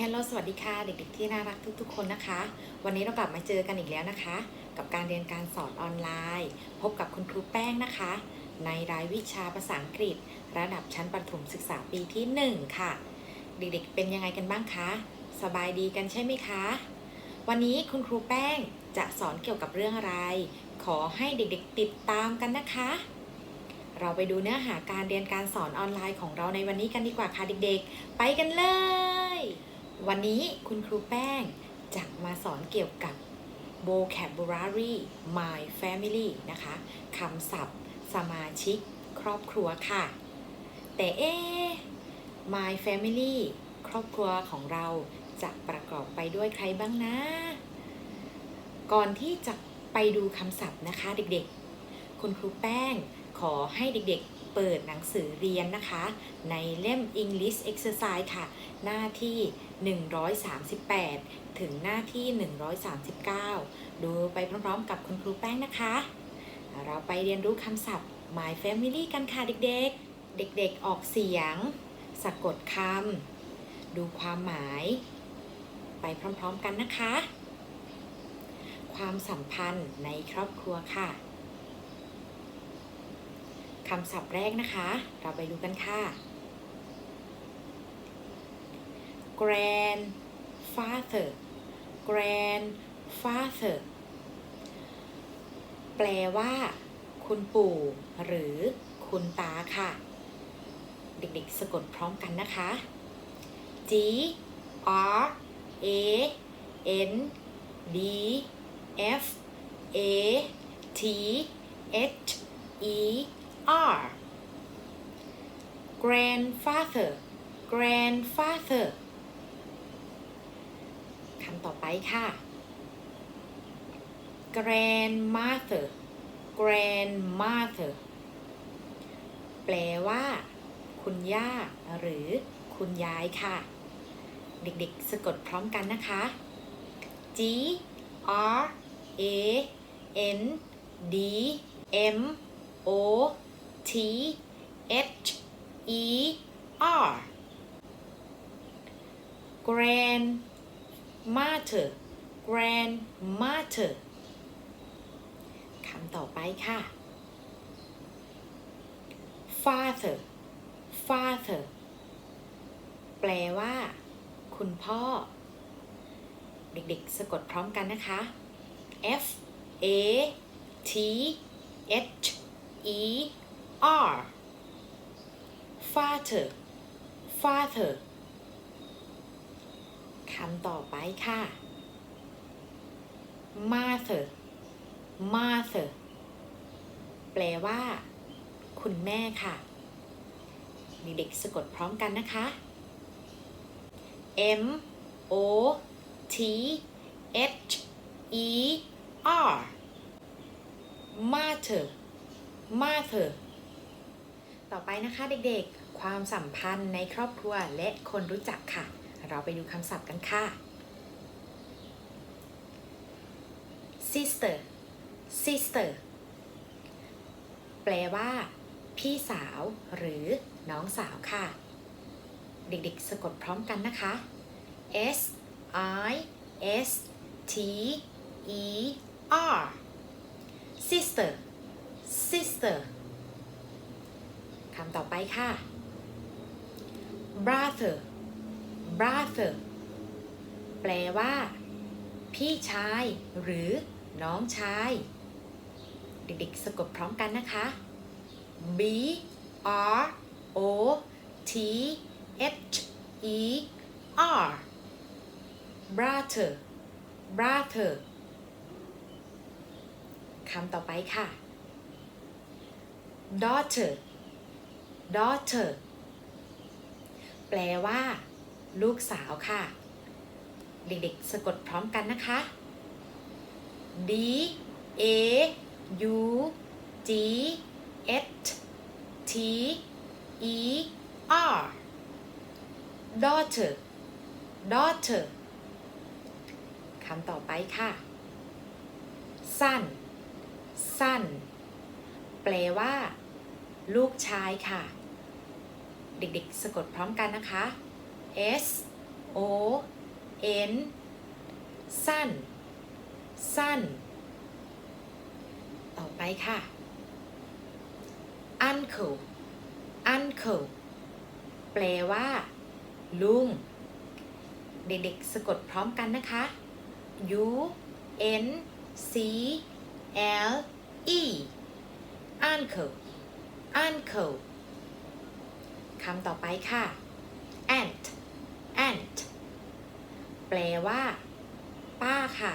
ฮลโลสวัสดีค่ะเด็กๆที่น่ารักทุกๆ คนนะคะ วันนี้เรากลับมาเจอกันอีกแล้วนะคะ กับการเรียนการสอนออนไลน์ พบกับคุณครูแป้งนะคะ ในรายวิชาภาษาอังกฤษ ระดับชั้นประถมศึกษาปีที่ 1 ค่ะ เด็กๆเป็นยังไงกันบ้างคะ สบายดีกันใช่ไหมคะ วันนี้คุณครูแป้งจะสอนเกี่ยวกับเรื่องอะไร ขอให้เด็กๆติดตามกันนะคะ เราไปดูเนื้อหาการเรียนการสอนออนไลน์ของเราในวันนี้กันดีกว่าค่ะเด็กๆ ไปกันเลย วันนี้คุณครูแป้งจะมาสอนเกี่ยวกับ vocabulary my family นะคะคำศัพท์ สมาชิก ครอบครัวค่ะ แต่เอ๊ my family ครอบครัวของเราจะประกอบไปด้วยใครบ้างนะ ก่อนที่จะไปดูคำศัพท์นะคะเด็กๆ คุณครูแป้ง ขอให้เด็กๆเปิดหนังสือเรียนนะคะ ในเล่ม English Exercise ค่ะ หน้าที่ 138 ถึงหน้าที่ 139 ดูไปพร้อมๆกับคุณครูแป้งนะคะ เราไปเรียนรู้คำศัพท์ My Family กันค่ะเด็กๆ เด็กๆออกเสียง สะกดคำดูความหมาย ไปพร้อมๆกันนะคะ ความสัมพันธ์ในครอบครัวค่ะ คำศัพท์แรกนะคะ เราไปดูกันค่ะ grandfather grandfather แปลว่า คุณปู่ หรือคุณตาค่ะ เด็กๆ สะกดพร้อมกันนะคะ G R A N D F A T H E R grandfather grandfather คำต่อไปค่ะ grandmother grandmother แปลว่า คุณย่า หรือคุณยายค่ะ เด็กๆ สะกดพร้อมกันนะคะ G R A N D M O T H E R grandmother grandmother คำต่อไปค่ะ father father แปลว่า คุณพ่อ เด็กๆ สะกดพร้อมกันนะคะ F A T H E are father father คำต่อไปค่ะ mother mother แปลว่า คุณแม่ค่ะ มีเด็กสะกดพร้อมกันนะคะ M O T H E R mother mother ต่อไปนะคะเด็กๆ ความสัมพันธ์ในครอบครัวและคนรู้จักค่ะ เราไปดูคำศัพท์กันค่ะ sister sister แปลว่า พี่สาว หรือน้องสาวค่ะ เด็กๆ สะกดพร้อมกันนะคะ S I S T E R sister sister คำต่อไปค่ะ brother brother แปลว่า พี่ชาย หรือ น้องชาย เด็กๆสะกดพร้อมกันนะคะ B R O T H E R brother brother คำต่อไปค่ะ daughter daughter แปลว่า ลูกสาวค่ะ เด็กๆ สะกดพร้อมกันนะคะ D A U G H T E R daughter daughter คำต่อไปค่ะ son son แปลว่า ลูกชายค่ะ เด็กๆ สะกดพร้อมกันนะคะ S O O N sun sun ต่อไปค่ะ uncle uncle แปลว่า ลุง เด็กๆ สะกดพร้อมกันนะคะ U N C L E uncle uncle คำต่อไปค่ะ ant ant แปลว่า ป้าค่ะ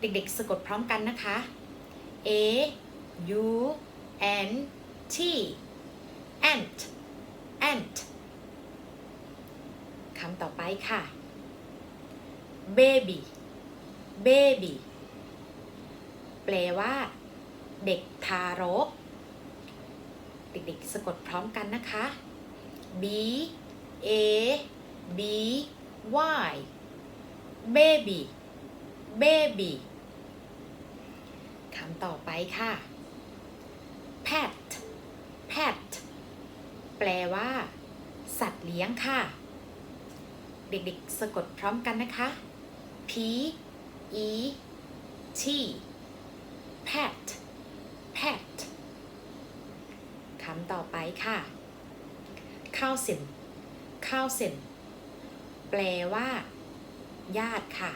เด็กๆ สะกดพร้อมกันนะคะ A U N T ant ant คำต่อไปค่ะ baby baby แปลว่า เด็กทารก เด็กๆสะกดพร้อมกันนะคะ B A B Y baby baby คำต่อไปค่ะ pet pet แปลว่า สัตว์เลี้ยงค่ะ เด็กๆสะกดพร้อมกันนะคะ P E T pet pet คำต่อไปค่ะ cousin cousin แปลว่า ญาติค่ะ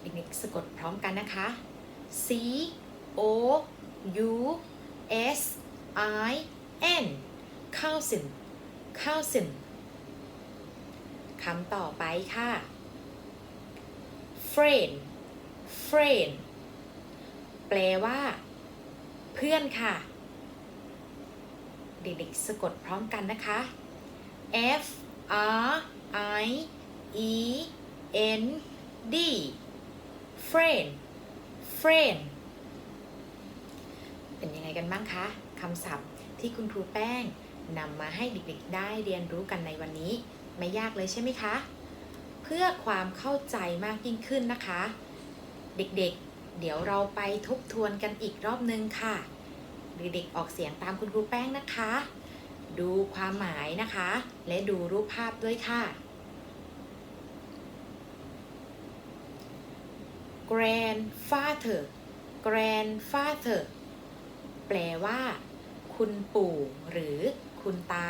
เด็กๆสะกดพร้อมกันนะคะ C O U S I N cousin cousin คำต่อไปค่ะ friend friend แปลว่า เพื่อนค่ะ ด็กๆสะกดพร้อมกันนะคะ F R I E N D friend friend เป็นยังไงกันบ้างคะคำศัพท์ที่คุณครูแป้งนำมาให้เด็กๆได้เรียนรู้กันในวันนี้ ไม่ยากเลยใช่ไหมคะ เพื่อความเข้าใจมากยิ่งขึ้นนะคะ เด็กๆเดี๋ยวเราไปทบทวนกันอีกรอบนึงค่ะ เด็กๆออกเสียงตามคุณครูแป้งนะคะ ดูความหมายนะคะ และดูรูปภาพด้วยค่ะ grandfather grandfather แปลว่า คุณปู่หรือคุณตา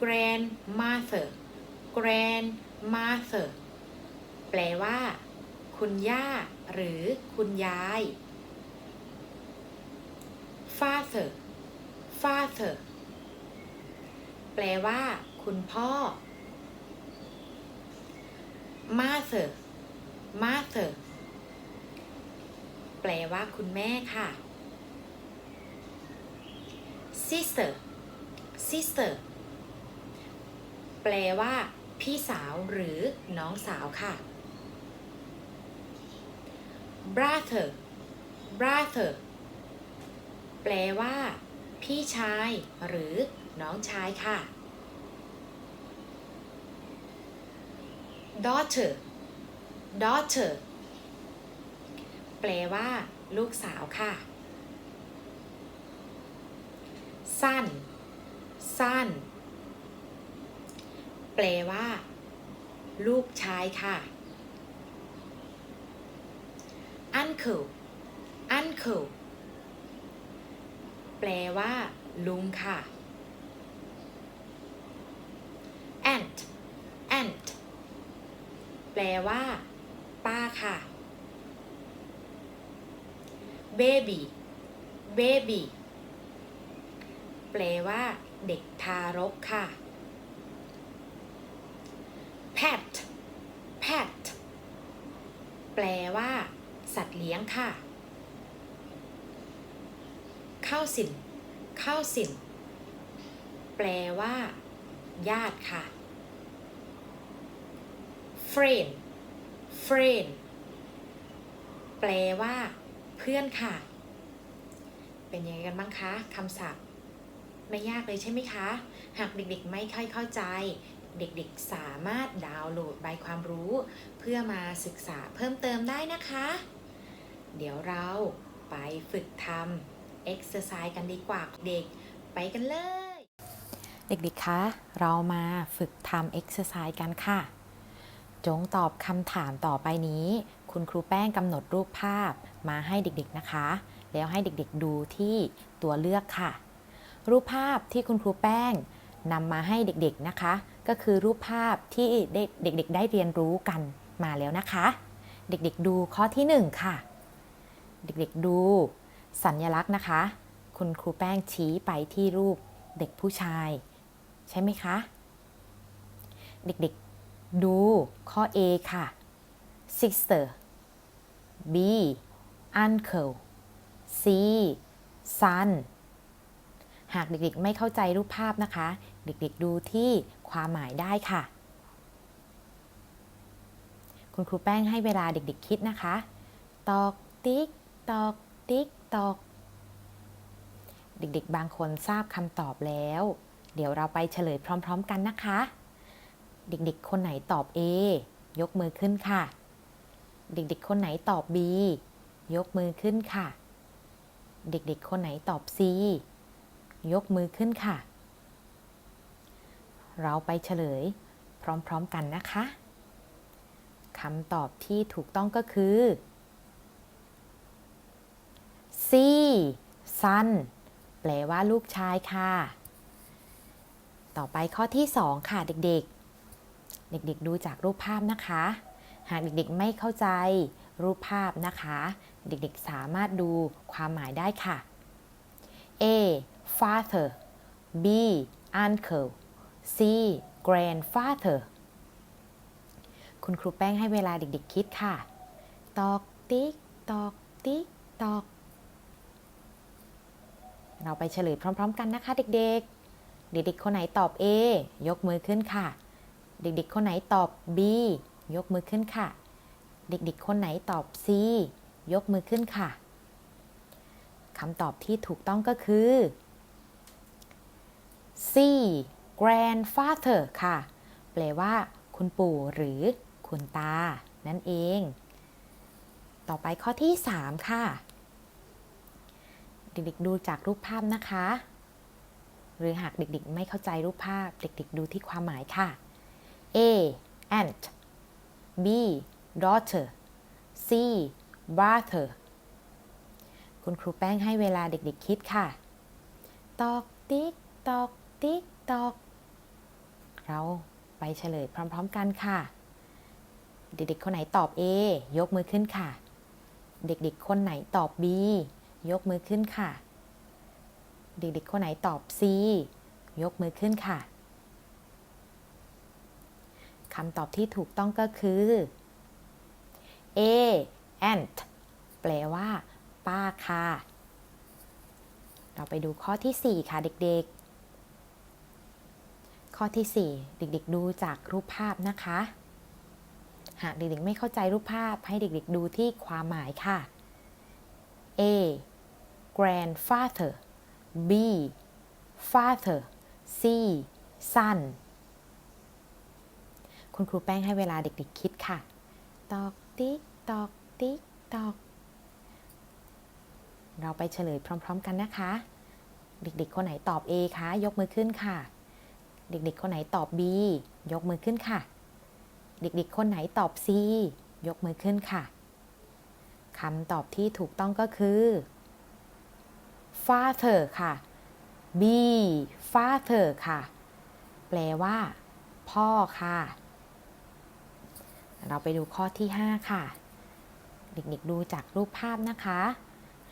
grandmother grandmother แปลว่า คุณย่า หรือคุณยาย father father แปลว่า คุณพ่อ mother mother แปลว่าคุณแม่ค่ะ sister sister แปลว่า พี่สาวหรือน้องสาวค่ะ brother brother แปลว่า พี่ชาย หรือ น้องชายค่ะ daughter daughter แปลว่า ลูกสาวค่ะ son son แปลว่า ลูกชายค่ะ uncle uncle แปลว่า ลุงค่ะ aunt aunt แปลว่า ป้าค่ะ baby baby แปลว่า เด็กทารกค่ะ pet pet แปลว่า สัตว์เลี้ยงค่ะ ข้าสินเข้าสินแปลว่า ญาติค่ะ friend friend แปลว่า เพื่อนค่ะ เป็นยังไงกันบ้างคะคำศัพท์ ไม่ยากเลยใช่ไหมคะ หากเด็กๆ ไม่ค่อยเข้าใจ เด็กๆ สามารถดาวน์โหลดใบความรู้ เพื่อมาศึกษาเพิ่มเติมได้นะคะ เดี๋ยวเราไปฝึกทำ exercise กันดีกว่าเด็ก ไปกันเลย เด็กๆ คะ เรามาฝึกทำเอ็กซ์ไซส์กันค่ะ จงตอบคำถามต่อไปนี้ คุณครูแป้งกำหนดรูปภาพมาให้เด็กๆนะคะ แล้วให้เด็กๆดูที่ตัวเลือกค่ะ รูปภาพที่คุณครูแป้งนำมาให้เด็กๆนะคะ ก็คือรูปภาพที่เด็กๆ ได้เรียนรู้กันมาแล้วนะคะ เด็กๆ ดูข้อที่ 1 ค่ะ เด็กๆ ดู สัญลักษณ์นะคะ คุณครูแป้งชี้ไปที่รูปเด็กผู้ชาย ใช่ไหมคะ เด็กๆ ดูข้อ A ค่ะ sister B uncle C son หากเด็กๆ ไม่เข้าใจรูปภาพนะคะ เด็กๆ ดูที่ความหมายได้ค่ะ คุณครูแป้งให้เวลาเด็กๆ คิดนะคะ ตอกติ๊ก ตอกติ๊ก ตอกเด็กๆ บางคนทราบคำตอบแล้ว เดี๋ยวเราไปเฉลยพร้อม ๆ กันนะคะ เด็กๆ คนไหนตอบ A ยกมือขึ้นค่ะ เด็กๆ คนไหนตอบ B ยกมือขึ้นค่ะ เด็กๆ คนไหนตอบ C ยกมือขึ้นค่ะ เราไปเฉลยพร้อม ๆ กันนะคะคำตอบที่ถูกต้องก็คือ C son แปลว่าลูกชายค่ะ ต่อไปข้อที่ 2 ค่ะเด็กๆ เด็กๆ ดูจากรูปภาพนะคะ หากเด็กๆ ไม่เข้าใจรูปภาพนะคะ เด็กๆ สามารถดูความหมายได้ค่ะ A father B uncle C grandfather คุณครูแป้งให้เวลาเด็กๆ คิดค่ะ ตอกติ๊ก ตอกติ๊ก ตอก เราไปเฉลยพร้อม ๆ กันนะคะ เด็กๆ เด็กๆ คนไหนตอบ A ยกมือขึ้นค่ะ เด็กๆ คนไหนตอบ B ยกมือขึ้นค่ะ เด็กๆ คนไหนตอบ C ยกมือขึ้นค่ะคำตอบที่ถูกต้องก็คือ C grandfather ค่ะ แปลว่า คุณปู่หรือคุณตา นั่นเอง ต่อไปข้อที่ 3 ค่ะ เด็กๆดูจากรูปภาพนะคะ หรือหากเด็กๆ ไม่เข้าใจรูปภาพ เด็กๆ ดูที่ความหมายค่ะ A aunt B daughter C brother คุณครูแป้งให้เวลาเด็กๆคิดค่ะ ตอกติ๊ก ตอกติ๊ก ตอก เราไปเฉลยพร้อมๆกันค่ะ เด็กๆ คนไหนตอบ A ยกมือขึ้นค่ะ เด็กๆ คนไหนตอบ B ยกมือขึ้นค่ะ เด็กๆคนไหนตอบ C ยกมือขึ้นค่ะคำตอบที่ถูกต้องก็คือ A aunt แปลว่า ป้าค่ะ เราไปดูข้อที่ 4 ค่ะเด็กๆ ข้อที่ 4 เด็กๆ ดูจากรูปภาพนะคะ หากเด็กๆ ไม่เข้าใจรูปภาพให้เด็กๆ ดูที่ความหมายค่ะ A grandfather B father C son คุณครูแป้งให้เวลาเด็กๆคิดค่ะ ตอกติ๊ก ตอกติ๊ก ตอก เราไปเฉลยพร้อม ๆ กันนะคะ เด็กๆ คนไหนตอบ A คะ ยกมือขึ้นค่ะ เด็กๆ คนไหนตอบ B ยกมือขึ้นค่ะ เด็กๆ คนไหนตอบ C ยกมือขึ้นค่ะคำตอบที่ถูกต้องก็คือ father ค่ะ B father ค่ะ แปลว่า พ่อค่ะ เราไปดูข้อที่ 5 ค่ะ เด็กๆดูจากรูปภาพนะคะ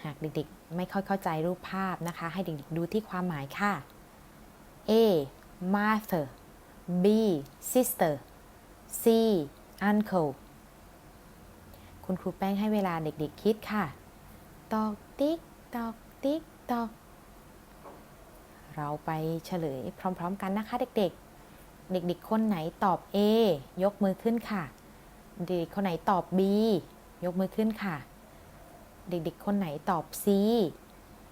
หากเด็กๆไม่ค่อยเข้าใจรูปภาพนะคะ ให้เด็กๆดูที่ความหมายค่ะ A mother B sister C uncle คุณครูแป้งให้เวลาเด็กๆคิดค่ะ ตอกติ๊ก ตอกติ๊ก ตอเราไปเฉลยพร้อมๆกันนะคะเด็กๆ เด็กๆ คนไหนตอบ A ยกมือขึ้นค่ะ เด็กๆ คนไหนตอบ B ยกมือขึ้นค่ะ เด็กๆ คนไหนตอบ C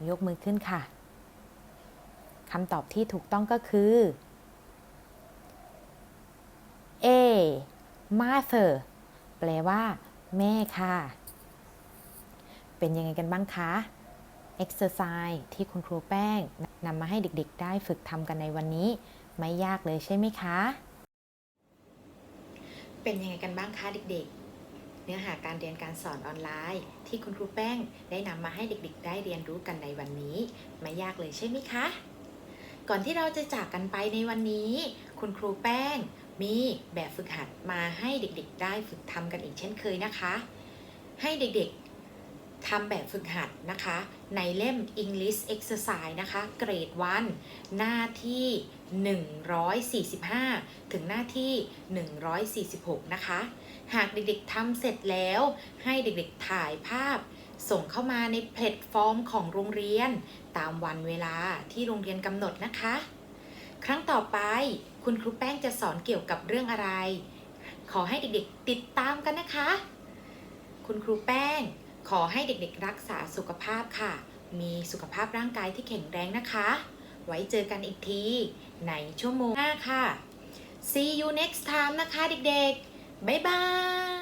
ยกมือขึ้นค่ะคำตอบที่ถูกต้องก็คือ A mother แปลว่า แม่ค่ะ เป็นยังไงกันบ้างคะ exercise ที่คุณครูแป้งนำมาให้เด็กๆ ได้ฝึกทำกันในวันนี้ ไม่ยากเลยใช่ไหมคะ เป็นยังไงกันบ้างคะเด็กๆ เนื้อหาการเรียนการสอนออนไลน์ ที่คุณครูแป้งได้นำมาให้เด็กๆ ได้เรียนรู้กันในวันนี้ ไม่ยากเลยใช่ไหมคะ ก่อนที่เราจะจากกันไปในวันนี้ คุณครูแป้งมีแบบฝึกหัดมาให้เด็กๆ ได้ฝึกทำกันอีกเช่นเคยนะคะ ให้เด็กๆ ทำแบบฝึกหัดนะคะ ในเล่ม English Exercise นะคะ เกรด1หน้าที่ 145 ถึงหน้าที่ 146 นะคะ หากเด็กๆทำเสร็จแล้วให้เด็กๆถ่ายภาพ ส่งเข้ามาในแพลตฟอร์มของโรงเรียน ตามวันเวลาที่โรงเรียนกำหนดนะคะ ครั้งต่อไปคุณครูแป้งจะสอนเกี่ยวกับเรื่องอะไร ขอให้เด็กๆติดตามกันนะคะ คุณครูแป้ง ขอให้เด็กๆรักษาสุขภาพค่ะ มีสุขภาพร่างกายที่แข็งแรงนะคะ ไว้เจอกันอีกทีในชั่วโมงหน้าค่ะ see you next time นะคะเด็กๆ บ๊ายบาย